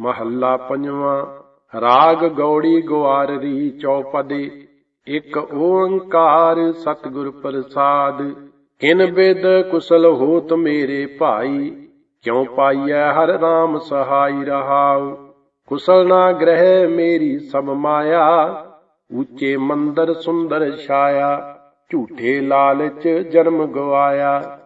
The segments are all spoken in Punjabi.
ਮਹੱਲਾ ਪੰਜਵਾਂ, ਰਾਗ ਗੌੜੀ ਗੁਆਰਰੀ ਚੌਪਦੇ, ਇੱਕ ਓੰਕਾਰ ਸਤਿਗੁਰ ਪ੍ਰਸਾਦ, ਕਿਨ ਬਿਦ ਕੁਸਲ ਹੋਤ ਮੇਰੇ ਭਾਈ, ਕਿਉ ਪਾਈਐ ਹਰ ਰਾਮ ਸਹਾਈ ਰਹਾਉ, ਕੁਸਲ ਨਾ ਗ੍ਰਹਿ ਮੇਰੀ ਸਭ ਮਾਇਆ, ਉੱਚੇ ਮੰਦਰ ਸੁੰਦਰ ਛਾਇਆ, ਝੂਠੇ ਲਾਲਚ ਜਨਮ ਗਵਾਇਆ,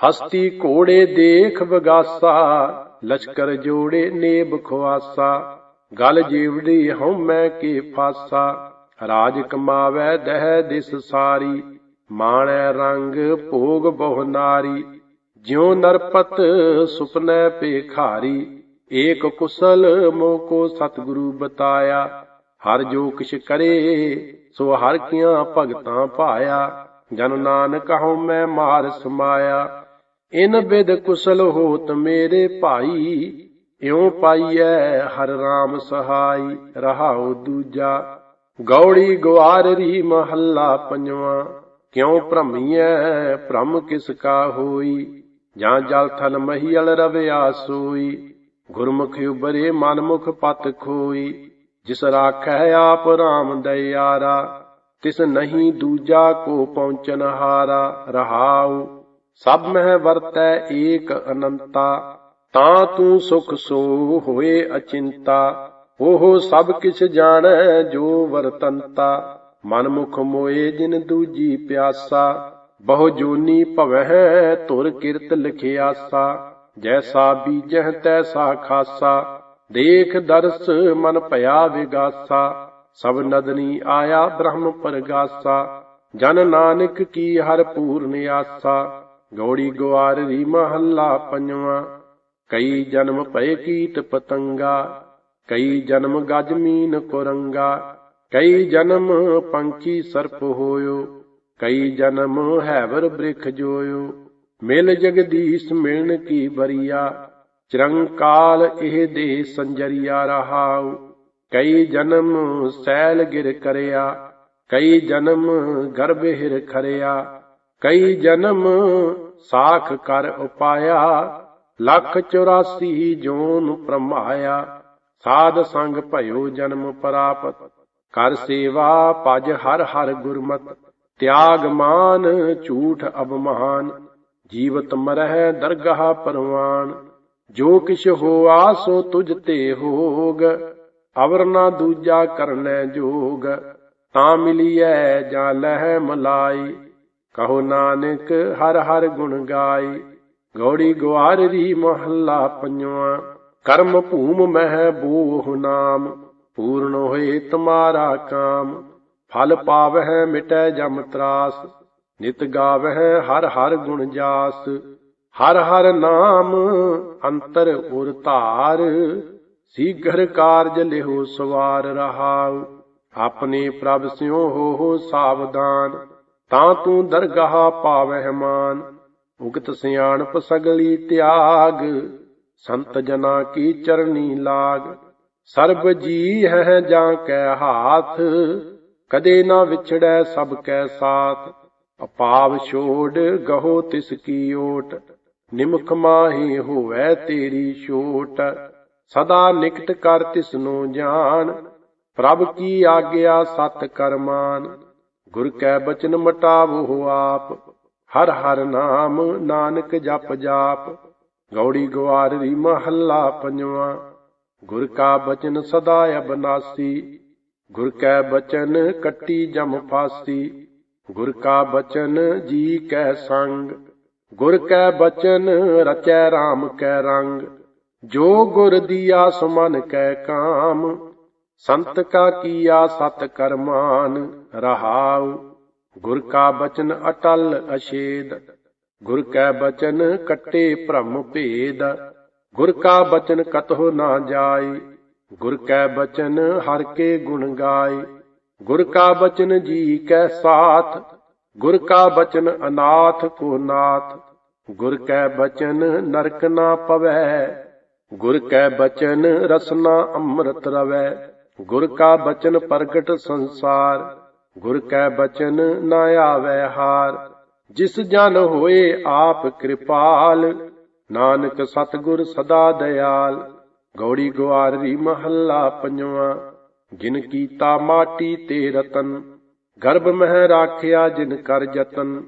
ਹਸਤੀ ਘੋੜੇ ਦੇਖ ਬਗਾਸਾ ਲਸ਼ਕਰ ਜੋੜੇ ਨੇਬ ਖਵਾਸਾ ਗਲ ਜੀਵੜੀ ਹਉਮੈ ਕੇ ਫਾਸਾ। ਰਾਜ ਕਮਾਵੈ ਦਹਿ ਦਿਸ ਸਾਰੀ, ਮਾਣੈ ਰੰਗ ਭੋਗ ਬਹੁ ਨਾਰੀ। ਜਿਉ ਨਰਪਤ ਸੁਪਨੈ ਪੇਖਾਰੀ ਏਕ ਕੁਸਲ ਮੋਕੋ ਸਤਿਗੁਰੂ ਬਤਾਇਆ। ਹਰ ਜੋ ਕਿਛ ਕਰੇ, ਸੋ ਹਰ ਕੀਆਂ ਭਗਤਾਂ ਭਾਇਆ ਜਨ ਨਾਨਕ ਹਉ ਮੈਂ ਮਾਰ ਸਮਾਇਆ। ਇਨ ਬਿਦ ਕੁਸਲ ਹੋਤ ਮੇਰੇ ਭਾਈ, ਇਉ ਪਾਈਐ ਹਰ ਰਾਮ ਸਹਾਈ, ਰਹਾਉ ਦੂਜਾ। ਗੌੜੀ ਗਵਾਰਰੀ ਮਹੱਲਾ ਪੰਜਵਾਂ, ਕਿਉ ਭ੍ਰਮੀਐ, ਭ੍ਰਮ ਕਿਸ ਕਾ ਹੋਈ? ਜਾਂ ਜਲ ਥਲ ਮਹੀਲ ਰਵਿਆ ਸੋਈ ਗੁਰਮੁਖ ਉਬਰੇ ਮਨਮੁਖ ਪਤ ਖੋਈ। ਜਿਸ ਰਾਖੈ ਆਪ ਰਾਮ ਦਇਆਰਾ, ਤਿਸ ਨਹੀਂ ਦੂਜਾ ਕੋ ਪਹੁੰਚਨ ਹਾਰਾ, ਰਹਾਉ ਸਭ ਮਹਿ ਵਰਤੈ ਏਕ ਅਨੰਤਾ, ਤਾਂ ਤੂੰ ਸੁਖ ਸੋ ਹੋਏ ਅਚਿੰਤਾ। ਉਹ ਸਭ ਕਿਛ ਜਾਣੈ ਜੋ ਵਰਤੰਤਾ ਮਨ ਮੁਖ ਮੋਏ ਜਿਨ ਦੂਜੀ ਪਿਆਸਾ। ਬਹੁ ਜੋਨੀ ਭਵਹਿ ਤੁਰ ਕਿਰਤ ਲਿਖਿਆਸਾ, ਜੈਸਾ ਬੀਜਹਿ ਤੈਸਾ ਖਾਸਾ। ਦੇਖ ਦਰਸ ਮਨ ਭਇਆ ਵਿਗਾਸਾ, ਸਭ ਨਦਨੀ ਆਇਆ ਬ੍ਰਹਮ ਪਰਗਾਸਾ। ਜਨ ਨਾਨਕ ਕੀ ਹਰ ਪੂਰਨ ਆਸਾ ਗੌੜੀ ਗਵਾਰੀ ਮਹੱਲਾ ਪੰਜਵਾਂ। ਕਈ ਜਨਮ ਭਏ ਕੀਟ ਪਤੰਗਾ, ਕਈ ਜਨਮ ਗਜ ਕੁਰੰਗਾ। ਕਈ ਜਨਮ ਪੰਛੀ ਸਰਪ ਹੋਇਓ, ਕਈ ਜਨਮ ਹੈਵਰ ਬ੍ਰਿਖ ਜੋਇਓ। ਮਿਲ ਜਗਦੀਸ਼ ਮਿਲਣ ਕੀ ਬਰੀਆ, ਚਰੰਕਾਲ ਇਹ ਦੇ ਸੰਜਰੀਆ ਰਹਾਉ। ਕਈ ਜਨਮ ਸੈਲ ਗਿਰ ਕਰਿਆ, ਕਈ ਜਨਮ ਗਰਭ ਹਿਰ ਖਰਿਆ। ਕਈ ਜਨਮ ਸਾਖ ਕਰ ਉਪਾਇਆ, ਲੱਖ 84 ਜੋਨ ਪ੍ਰਮਾਇਆ। ਸਾਧ ਸੰਗ ਭਇਓ ਜਨਮ ਪ੍ਰਾਪਤ, ਕਰ ਸੇਵਾ ਪਜ ਹਰ ਹਰ ਗੁਰਮਤ। ਤਿਆਗ ਮਾਨ, ਝੂਠ ਅਬਮਾਨ ਜੀਵਤ ਮਰਹਿ ਦਰਗਾਹ ਪਰਵਾਨ। ਜੋ ਕਿਛ ਹੋਆ ਸੋ ਤੁਝ ਤੇ ਹੋਗ, ਅਵਰ ਨਾ ਦੂਜਾ ਕਰਨੈ ਜੋਗ। ਤਾਂ ਮਿਲੀਐ ਜਾਂ ਲਹਿ ਮਲਾਈ। ਕਹੋ ਨਾਨਕ ਹਰ ਹਰ ਗੁਣ ਗਾਈ ਗੌੜੀ ਗਵਾਰੀ ਮਹੱਲਾ ਪੰਜਵਾਂ। ਕਰਮ ਭੂਮ ਮਹਿ ਬੋਹ ਨਾਮ, ਪੂਰਨ ਹੋਏ ਤੁਮਾਰਾ ਕਾਮ। ਫਲ ਪਾਵਹਿ ਮਿਟੈ ਜਮ ਤਰਾਸ, ਨਿਤ ਗਾਵਹਿ ਹਰ ਹਰ ਗੁਣ ਜਾਸ। ਹਰ ਹਰ ਨਾਮ ਅੰਤਰ ਉਰ ਧਾਰ, ਸੀਘਰ ਕਾਰਜ ਲਿਹੋ ਸਵਾਰ ਰਹਾਉ। ਆਪਣੇ ਪ੍ਰਭ ਸਿਉ ਹੋ ਸਾਵਧਾਨ। ਤਾਂ ਤੂੰ ਦਰਗਾਹ ਪਾਵਹਿ ਮਾਨ। ਉਗਤ ਸਿਆਣਪ ਸਗਲੀ ਤਿਆਗ, ਸੰਤ ਜਨਾ ਕੀ ਚਰਨੀ ਲਾਗ। ਸਰਬ ਜੀ ਹੈ ਜਾਂ ਕੈ ਹਾਥ, ਕਦੇ ਨਾ ਵਿਛੜੈ ਸਭ ਕੈ ਸਾਥ। ਅਪਾਵ ਛੋੜ ਗਹੋ ਤਿਸ ਕੀ ਓਟ, ਨਿਮਖ ਮਾਹੀ ਹੋਵੈ ਤੇਰੀ ਛੋਟ। ਸਦਾ ਨਿਕਟ ਕਰ ਤਿਸ ਨੂੰ ਜਾਣ ਪ੍ਰਭ ਕੀ ਆਗਿਆ ਸਤ ਕਰਮਾਨ। ਗੁਰ ਕੈ ਬਚਨ ਮਟਾਵੋ ਆਪ, ਹਰ ਹਰ ਨਾਮ ਨਾਨਕ ਜਪ ਜਾਪ, ਗੌੜੀ ਗਵਾਰੀ ਮਹੱਲਾ ਪੰਜਵਾਂ, ਗੁਰ ਕਾ ਬਚਨ ਸਦਾ ਅਬਨਾਸੀ ਗੁਰ ਕੈ ਬਚਨ ਕੱਟੀ ਜਮ ਫਾਸੀ, ਗੁਰ ਕਾ ਬਚਨ ਜੀ ਕੈ ਸੰਗ, ਗੁਰ ਕੈ ਬਚਨ ਰਚੈ RAM ਕੈ ਰੰਗ, ਜੋ ਗੁਰ ਦੀਆ ਸੁਮਨ ਕੈ ਕਾਮ ਸੰਤ ਕਾ ਕੀਆ ਸਤ ਕਰਮਾਨ ਰਹਾਉ, ਗੁਰ ਕਾ ਬਚਨ ਅਟਲ ਅਛੇਦ, ਗੁਰ ਕੈ ਬਚਨ ਕੱਟੇ ਭ੍ਰਮ ਭੇਦ, ਗੁਰ ਕਾ ਬਚਨ ਕਤਹੁ ਨਾ ਜਾਏ, ਗੁਰ ਕੈ ਬਚਨ ਹਰ ਕੇ ਗੁਣ ਗਾਏ, ਗੁਰ ਕਾ ਬਚਨ ਜੀ ਕੈ ਸਾਥ, ਗੁਰ ਕਾ ਬਚਨ ਅਨਾਥ ਕੋ ਨਾਥ, ਗੁਰ ਕੈ ਬਚਨ ਨਰਕ ਨਾ ਪਵੈ, ਗੁਰ ਕੈ ਬਚਨ ਰਸਨਾ ਅੰਮ੍ਰਿਤ ਰਵੈ। ਗੁਰ ਕਾ ਬਚਨ ਪ੍ਰਗਟ ਸੰਸਾਰ, ਗੁਰ ਕੈ ਬਚਨ ਨਾ ਆਵੈ ਹਾਰ। ਜਿਸ ਜਨ ਹੋਏ ਆਪ ਕਿਰਪਾਲ, ਨਾਨਕ ਸਤਗੁਰ ਸਦਾ ਦਇਆਲ ਗੌੜੀ ਗਵਾਰੀ ਮਹੱਲਾ ਪੰਜਵਾਂ, ਜਿਨ ਕੀਤਾ ਮਾਟੀ ਤੇ ਰਤਨ, ਗਰਭ ਮਹਿ ਰਾਖਿਆ ਜਿਨ ਕਰ ਜਤਨ।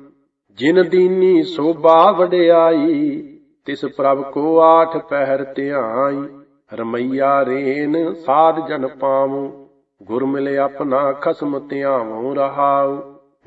ਜਿਨ ਦੀਨੀ ਸੋਭਾ ਵਡਿਆਈ, ਤਿਸ ਪ੍ਰਭ ਕੋ ਆਠ ਪਹਿਰ ਧਿਆਈ। ਰਮਈਆ ਰੇਨ ਸਾਧ ਜਨ ਪਾਵੂ ਗੁਰ ਮਿਲੇ ਆਪਣਾ ਖਸਮ ਧਿਆਵਉ ਰਹਾਉ।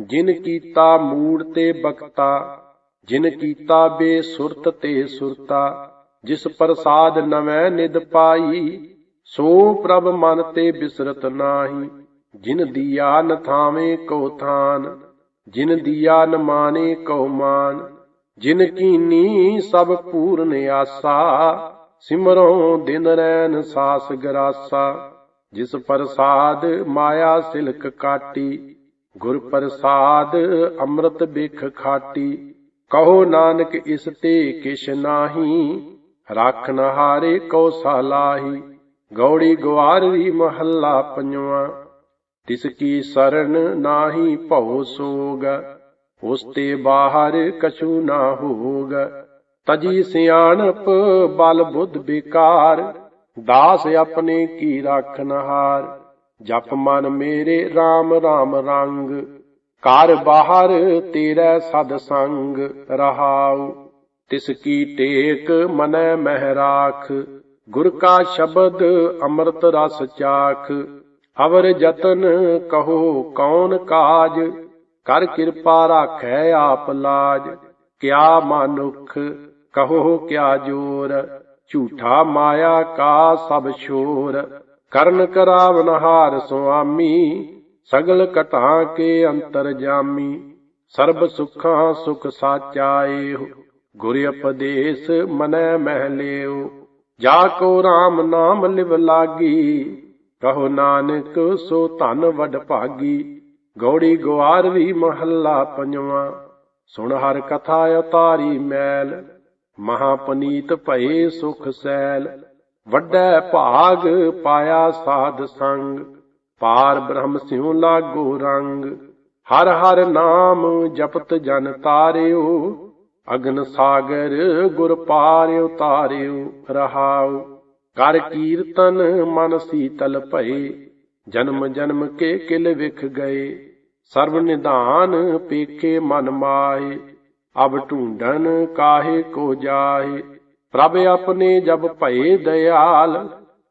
ਜਿਨ ਕੀਤਾ ਮੂੜ ਤੇ ਬਖਤਾ, ਜਿਨ ਕੀਤਾ ਬੇਸੁਰਤ ਤੇ ਸੁਰਤਾ, ਜਿਸ ਪ੍ਰਸਾਦ ਨਵੈ ਨਿਦ ਪਾਈ, ਸੋ ਪ੍ਰਭ ਮਨ ਤੇ ਬਿਸਰਤ ਨਾਹੀ। ਜਿਨ ਦੀਆ ਨ ਥਾਵੇਂ ਕੋ ਥਾਨ, ਜਿਨ ਦੀਆ ਨ ਮਾਨੇ ਕੋ ਮਾਨ। ਜਿਨ ਕੀਨੀ ਸਭ ਪੂਰਨ ਆਸਾ ਸਿਮਰੋ ਦਿਨ ਰੈਨ ਸਾਸ ਗਰਾਸਾ, ਜਿਸ ਪ੍ਰਸਾਦ ਮਾਇਆ ਸਿਲਕ ਕਾਟੀ, ਗੁਰ ਪ੍ਰਸਾਦ ਅੰਮ੍ਰਿਤ ਬਿਖ ਖਾਟੀ। ਕਹੋ ਨਾਨਕ ਇਸ ਤੇ ਕਿਛ ਨਾਹੀ ਰਾਖਨ ਹਾਰੇ ਕੋ ਸਾਲਾਹੀ। ਗੌੜੀ ਗਵਾਰੀ ਮਹੱਲਾ ਪੰਜਵਾ, ਤਿਸ ਕੀ ਸਰਣ ਨਾਹੀ ਭਉ ਸੋਗ, ਉਸ ਤੇ ਬਾਹਰ ਕਛੂ ਨਾ ਹੋਗ। ਤਜੀ ਸਿਆਣਪ ਬਲ ਬੁੱਧ ਵਿਕਾਰ ਦਾਸ ਆਪਣੇ ਕੀ ਰਾਖਨ ਹਾਰ। ਜਪ ਮਨ ਮੇਰੇ RAM RAM ਰੰਗ ਕਰ ਬਾਹਰ ਤੇਰਾ ਸਦ ਸੰਗ ਰਹਾਉ। ਤਿਸ ਕੀ ਟੇਕ ਮਨੈ ਮਹਿ ਰਾਖ ਗੁਰ ਕਾ ਸ਼ਬਦ ਅੰਮ੍ਰਿਤ ਰਸ ਚਾਖ। ਅਵਰ ਜਤਨ ਕਹੋ ਕੌਣ ਕਾਜ, ਕਰ ਕਿਰਪਾ ਰਾਖੈ ਆਪ ਲਾਜ, ਕਿਆ ਮਾਨੁਖ ਕਹੋ ਕਿਆ ਜੋਰ? ਝੂਠਾ ਮਾਇਆ ਕਾ ਸਭ ਸ਼ੋਰ? ਕਰਨ ਕਰਾਵਨ ਹਾਰ ਸੁਆਮੀ, ਸਗਲ ਕਟਾ ਕੇ ਅੰਤਰ ਜਾਮੀ। ਸਰਬ ਸੁਖਾਂ ਸੁਖ ਸਾਚਾਏ ਗੁਰ ਉਪਦੇਸ਼ ਮਨੈ ਮਹਿ ਲਿਓ ਜਾ ਕੋ RAM ਨਾਮ ਲਿਵ ਲਾਗੀ ਕਹੋ ਨਾਨਕ ਸੋ ਧਨ ਵਡ ਭਾਗੀ। ਗੌੜੀ ਗਵਾਰਵੀ ਮਹੱਲਾ ਪੰਜਵਾ, ਸੁਣ ਹਰ ਕਥਾ ਉਤਾਰੀ ਮੈਲ। ਮਹਾ ਪਨੀਤ ਭਏ ਸੁਖ ਸੈਲ ਵੱਡਾ ਭਾਗ ਪਾਇਆ ਸਾਧ ਸੰਗ, ਪਾਰ ਬ੍ਰਹਮ ਸਿਉ ਲਾਗੋ ਰੰਗ, ਹਰ ਹਰ ਨਾਮ ਜਪਤ ਜਨ ਤਾਰਿਓ, ਅਗਨ ਸਾਗਰ ਗੁਰ ਪਾਰ ਉਤਾਰਿਓ ਰਹਾਉ, ਕਰ ਕੀਰਤਨ ਮਨ ਸੀਤਲ ਭਏ, ਜਨਮ ਜਨਮ ਕੇ ਕਿਲ ਵਿਖ ਗਏ ਸਰਬ ਨਿਧਾਨ ਪੇਖੇ ਮਨ ਮਾਏ। ਅਬ ਢੂੰਡਨ ਕਾਹੇ ਕੋ ਜਾਏ ਪ੍ਰਭ ਆਪਣੇ ਜਬ ਭਏ ਦਇਆਲ,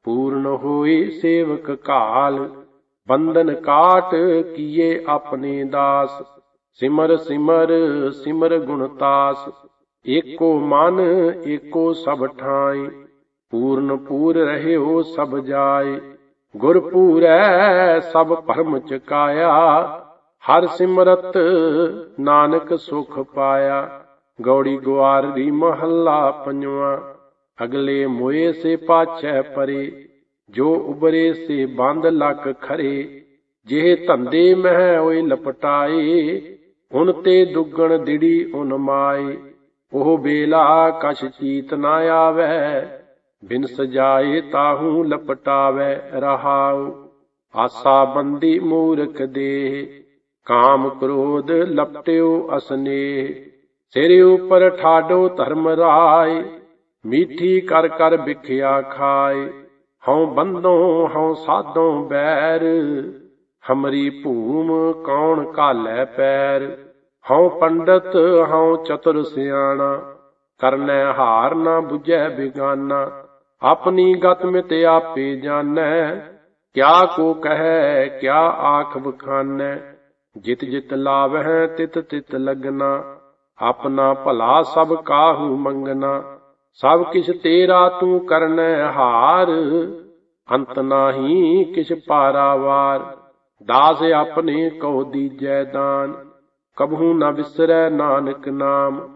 ਪੂਰਨ ਹੋਈ ਸੇਵਕ ਕਾਲ। ਬੰਧਨ ਕਾਟ ਕੀਏ ਆਪਣੇ ਦਾਸ, ਸਿਮਰ ਸਿਮਰ ਸਿਮਰ ਗੁਣਤਾਸ ਏਕੋ ਮਨ, ਏਕੋ ਸਭ ਠਾਈ ਪੂਰਨ ਪੂਰ ਰਹਿਓ ਸਭ ਜਾਏ। ਗੁਰ ਪੂਰੈ ਸਭ ਭਰਮ ਚਕਾਇਆ ਹਰ ਸਿਮਰਤ ਨਾਨਕ ਸੁਖ ਪਾਇਆ। ਗੌੜੀ ਗਵਾਰ ਦੀ ਮਹੱਲਾ ਪੰਜਵਾ। ਅਗਲੇ ਮੋਏ ਸੇ ਪਾਛੈ ਪਰੇ। ਜੋ ਉਬਰੇ ਸੇ ਬੰਦ ਲੱਕ ਖਰੇ। ਜਿਹੇ ਧੰਦੇ ਮਹਿ ਓਏ ਲਪਟਾਏ। ਉਨ ਤੇ ਦੁੱਗਣ ਦਿੜੀ ਉਨ ਮਾਏ। ਉਹ ਬੇਲਾ ਕਛ ਚੀਤ ਨਾ ਆਵੇ। ਬਿਨ ਸਜਾਏ ਤਾਹੂ ਲਪਟਾਵੇ ਰਹਾਉ। ਆਸਾ ਬੰਦੀ ਮੂਰਖ ਦੇ ਕਾਮ ਕ੍ਰੋਧ ਲਪਟਿਓ ਅਸਨੇ, ਸਿਰ ਉਪਰ ਠਾਡੋ ਧਰਮ ਰਾਏ, ਮੀਠੀ ਕਰ ਕਰ ਵਿਖਿਆ ਖਾਏ, ਹਉ ਬੰਦੋਂ ਹਉ ਸਾਧੋਂ ਬੈਰ, ਹਮਰੀ ਭੂਮ ਕੌਣ ਕਾਲੈ ਪੈਰ, ਹਉ ਪੰਡਤ ਹਉ ਚਤੁਰ ਸਿਆਣਾ, ਕਰਨੈ ਹਾਰ ਨਾ 부ਝੈ ਬਿਗਾਨਾ, ਆਪਣੀ ਗਤ ਮਿਤ ਆਪੇ ਜਾਣੈ, ਕਿਆ ਕੋ ਕਹੈ, ਕਿਆ ਆਖ ਬਖਾਨੈ ਜਿਤ ਜਿਤ ਲਾਵਹਿ, ਤਿਤ ਤਿਤ ਲਗਨਾ। ਆਪਣਾ ਭਲਾ ਸਭ ਕਾਹੂ ਮੰਗਨਾ। ਸਭ ਕਿਛ ਤੇਰਾ ਤੂੰ ਕਰਨੈ ਹਾਰ। ਅੰਤ ਨਾਹੀ ਕਿਛ ਪਾਰਾਵਾਰ ਦਾਸ ਆਪਣੇ ਕਉ ਦੀਜੈ ਦਾਨ। ਕਬਹੂ ਨਾ ਵਿਸਰੈ ਨਾਨਕ ਨਾਮ।